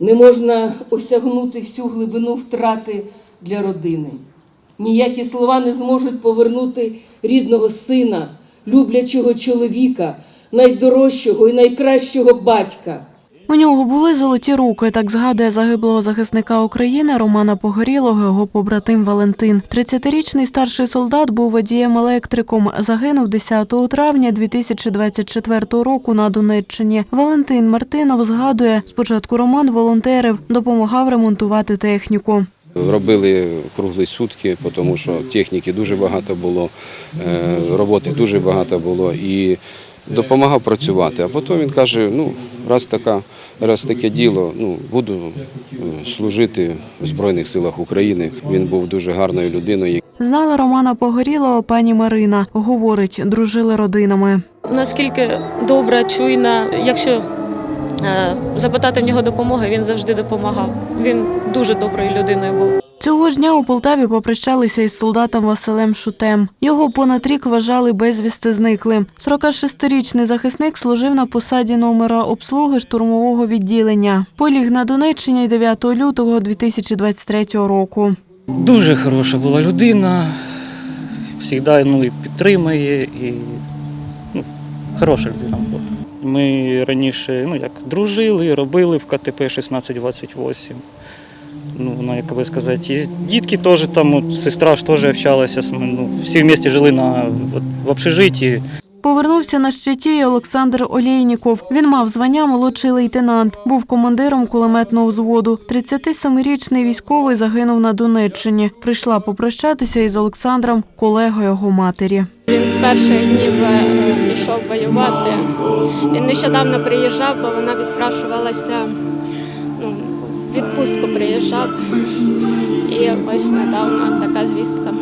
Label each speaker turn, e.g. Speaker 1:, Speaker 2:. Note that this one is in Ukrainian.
Speaker 1: Не можна осягнути всю глибину втрати для родини. Ніякі слова не зможуть повернути рідного сина, люблячого чоловіка, найдорожчого і найкращого батька.
Speaker 2: У нього були золоті руки, так згадує загиблого захисника України Романа Погорілого, його побратим Валентин. 30-річний старший солдат був водієм-електриком. Загинув 10 травня 2024 року на Донеччині. Валентин Мартинов згадує, спочатку Роман волонтерив, допомагав ремонтувати техніку.
Speaker 3: Робили круглі сутки, тому що техніки дуже багато було, е, роботи дуже багато було і допомагав працювати. А потім він каже: ну, раз така, раз таке діло, ну, буду е, служити в Збройних силах України. Він був дуже гарною людиною.
Speaker 2: Знала Романа Погорілого пані Марина. Говорить, дружили родинами.
Speaker 4: наскільки добра, чуйна. Якщо е, запитати в нього допомоги, він завжди допомагав. Він дуже доброю людиною був.
Speaker 2: Цього ж дня у Полтаві попрощалися із солдатом Василем Шутем. Його понад рік вважали безвісти зниклим. 46-річний захисник служив на посаді номера обслуги штурмового відділення. Поліг на Донеччині 9 лютого 2023 року.
Speaker 5: Дуже хороша була людина, завжди ну, підтримує, і ну, хороша людина була. Ми раніше ну, як, дружили, робили в КТП 1628. Ну, ну, як би сказати, і дітки теж там, от, сестра ж теж общалася. Ну, всі вместе жили на, от, в общежитті.
Speaker 2: Повернувся на щиті і Олександр Олєйніков. Він мав звання молодший лейтенант, був командиром кулеметного взводу. 37-річний військовий загинув на Донеччині. Прийшла попрощатися із Олександром, колега його матері.
Speaker 6: Він з перших днів е, пішов воювати. Він нещодавно приїжджав, бо вона відпрашувалася, ну, відпустку приїжджав. І ось недавно така звістка.